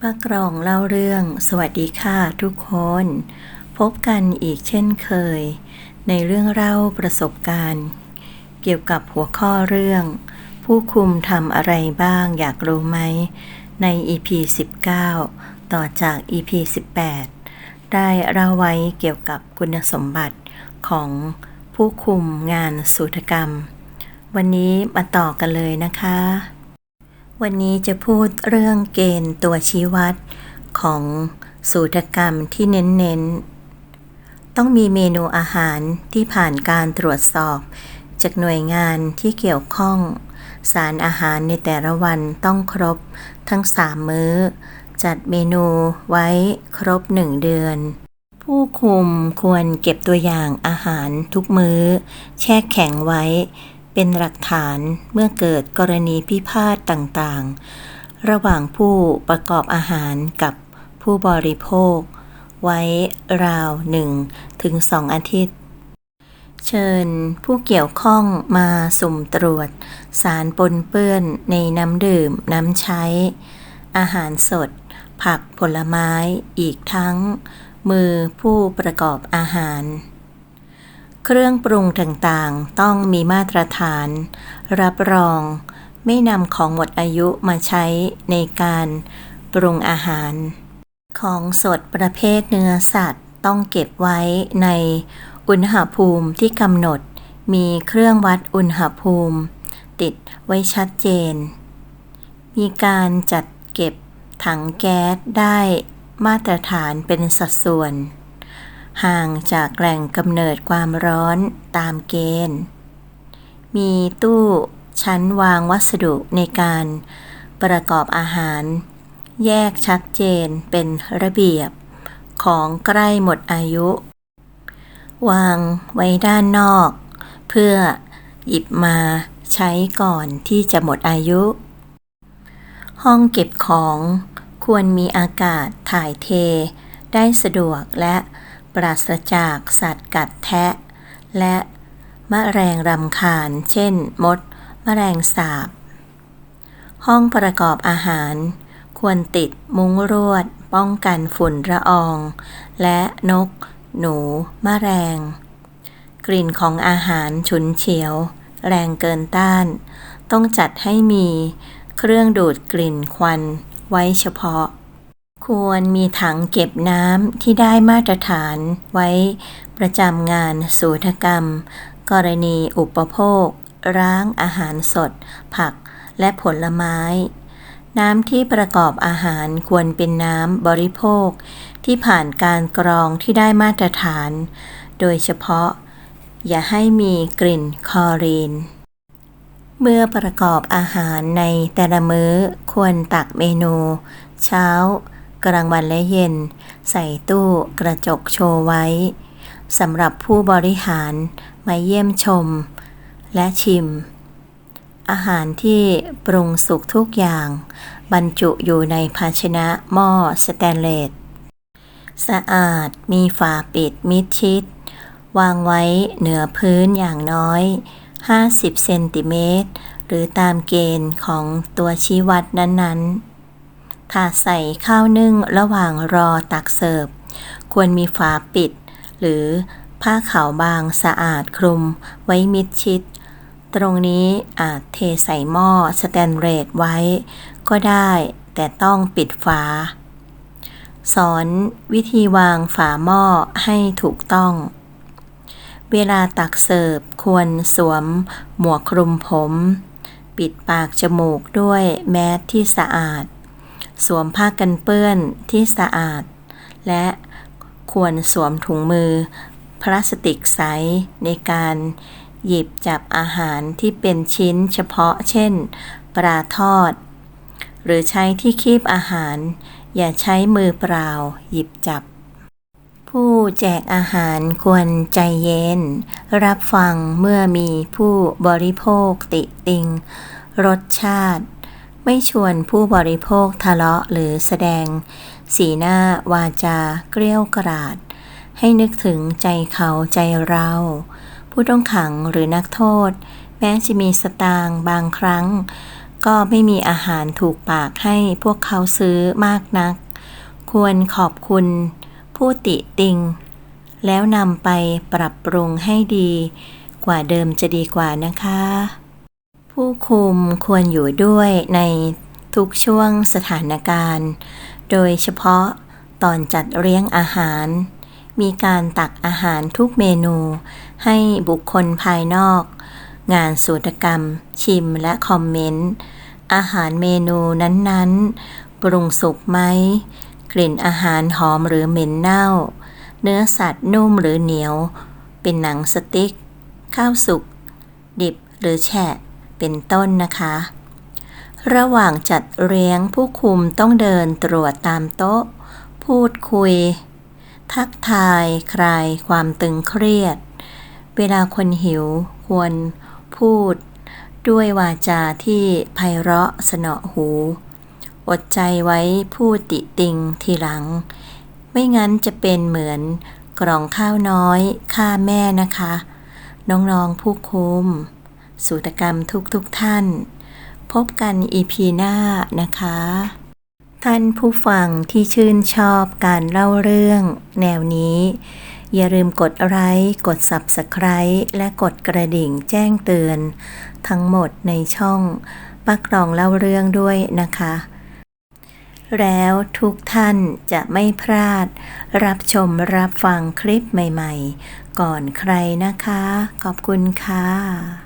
ป้ากรองเล่าเรื่อง สวัสดีค่ะทุกคน พบกันอีกเช่นเคย ในเรื่องเล่าประสบการณ์ เกี่ยวกับหัวข้อเรื่อง ผู้คุมทำอะไรบ้างอยากรู้ไหม ใน EP 19 ต่อจาก EP 18 ได้เล่าไว้เกี่ยวกับคุณสมบัติของผู้คุมงานสูตรกรรม วันนี้มาต่อกันเลยนะคะ วันนี้จะพูดเรื่องเกณฑ์ตัวชี้วัดของสูตรกรรมที่เน้นๆ ต้องมีเมนูอาหารที่ผ่านการตรวจสอบ จากหน่วยงานที่เกี่ยวข้อง สารอาหารในแต่ละวันต้องครบทั้ง3มื้อ จัดเมนูไว้ครบ1เดือน ผู้คุมควรเก็บตัวอย่างอาหารทุกมื้อ แช่แข็งไว้ เป็นหลักฐานเมื่อเกิดกรณีพิพาทต่างๆ ระหว่างผู้ประกอบอาหารกับผู้บริโภค ไว้ราวหนึ่งถึงสองอาทิตย์ เชิญผู้เกี่ยวข้องมาสุ่มตรวจ สารปนเปื้อนในน้ำดื่มน้ำใช้ อาหารสด ผักผลไม้อีกทั้ง มือผู้ประกอบอาหาร เครื่องปรุงต่างๆ ต้องมีมาตรฐาน รับรอง ไม่นำของหมดอายุมาใช้ในการปรุงอาหาร ของสดประเภทเนื้อสัตว์ต้องเก็บไว้ในอุณหภูมิที่กำหนด มีเครื่องวัดอุณหภูมิ ติดไว้ชัดเจน มีการจัดเก็บถังแก๊สได้มาตรฐานเป็นสัดส่วน ห่างจากแหล่งกำเนิดความร้อนตามเกณฑ์ มีตู้ชั้นวางวัสดุในการประกอบอาหาร แยกชัดเจนเป็นระเบียบของใกล้หมดอายุ วางไว้ด้านนอก เพื่อหยิบมาใช้ก่อนที่จะหมดอายุ ห้องเก็บของควรมีอากาศถ่ายเทได้สะดวกและ ปราศจากสัตว์กัดแทะ และมะแรงรำคาญ เช่น มด มแมลงสาบ ห้องประกอบอาหาร ควรติดมุ้งรวด ป้องกันฝุ่นละออง และนก หนู มแมลง กลิ่นของอาหารฉุนเฉียว แรงเกินต้าน ต้องจัดให้มี เครื่องดูดกลิ่นควันไว้เฉพาะ ควรมีถังเก็บน้ำที่ได้มาตรฐานไว้ประจำงานสูตรกรรม กรณีอุปโภค ร้างอาหารสด ผักและผลไม้ น้ำที่ประกอบอาหารควรเป็นน้ำบริโภค ที่ผ่านการกรองที่ได้มาตรฐาน โดยเฉพาะ อย่าให้มีกลิ่นคอรีนเมื่อประกอบอาหารในแต่ละมื้อควรตักเมนู เช้า กลางวันและเย็น ใส่ตู้กระจกโชว์ไว้สำหรับผู้บริหารมาเยี่ยมชม และชิม อาหารที่ปรุงสุกทุกอย่าง บรรจุอยู่ในภาชนะหม้อสแตนเลสสะอาดมีฝาปิดมิดชิด วางไว้เหนือพื้นอย่างน้อย 50 เซนติเมตร หรือตามเกณฑ์ของตัวชี้วัดนั้นๆ ถาดใส่ข้าวนึ่งระหว่างรอตักเสิร์ฟ ควรมีฝาปิด หรือผ้าขาวบางสะอาดคลุมไว้มิดชิด ตรงนี้อาจเทใส่หม้อสแตนเลสไว้ ก็ได้แต่ต้องปิดฝา สอนวิธีวางฝาหม้อให้ถูกต้อง เวลาตักเสิร์ฟควรสวมหมวกคลุมผม ปิดปากจมูกด้วยแมสที่สะอาด สวมผ้ากันเปื้อนที่สะอาด และควรสวมถุงมือ พลาสติกใสในการหยิบจับอาหารที่เป็นชิ้นเฉพาะ เช่น ปลาทอด หรือใช้ที่คีบอาหาร อย่าใช้มือเปล่าหยิบจับ ผู้แจกอาหารควรใจเย็น รับฟังเมื่อมีผู้บริโภคติติง รสชาติ ไม่ชวนผู้บริโภคทะเลาะหรือแสดง สีหน้าวาจาเกลี้ยวกราด ให้นึกถึงใจเขาใจเรา ผู้ต้องขังหรือนักโทษ แม้จะมีสตางค์บางครั้ง ก็ไม่มีอาหารถูกปากให้พวกเขาซื้อมากนัก ควรขอบคุณ ผู้ติติง แล้วนำไปปรับปรุงให้ดี กว่าเดิมจะดีกว่านะคะ ผู้คุมควรอยู่ด้วยในทุกช่วงสถานการณ์ โดยเฉพาะตอนจัดเลี้ยงอาหาร มีการตักอาหารทุกเมนู ให้บุคคลภายนอก งานสูตรกรรม ชิมและคอมเมนต์ อาหารเมนูนั้นๆปรุงสุกไหม กลิ่นอาหารหอมหรือเหม็นเน่า เนื้อสัตว์นุ่มหรือเหนียว เป็นหนังสติ๊ก ข้าวสุก ดิบหรือแฉะ เป็นต้นนะคะ ระหว่างจัดเลี้ยงผู้คุมต้องเดินตรวจตามโต๊ะ พูดคุย ทักทายคลายความตึงเครียด เวลาคนหิวควรพูด ด้วยวาจาที่ไพเราะสนอหู อดใจไว้พูดติติงทีหลัง ไม่งั้นจะเป็นเหมือนกล่องข้าวน้อยฆ่าแม่นะคะ น้องๆผู้คุม สูตรกรรมทุกๆทท่าน พบกันอีพีหน้านะคะ ท่านผู้ฟังที่ชื่นชอบการเล่าเรื่อง แนวนี้ อย่าลืมกดไลค์กด Subscribe และกดกระดิ่งแจ้งเตือน ทั้งหมดในช่องปักลองเล่าเรื่องด้วยนะคะแล้วทุกท่านจะไม่พลาด รับชมรับฟังคลิปใหม่ ๆ ก่อนใครนะคะ ขอบคุณค่ะ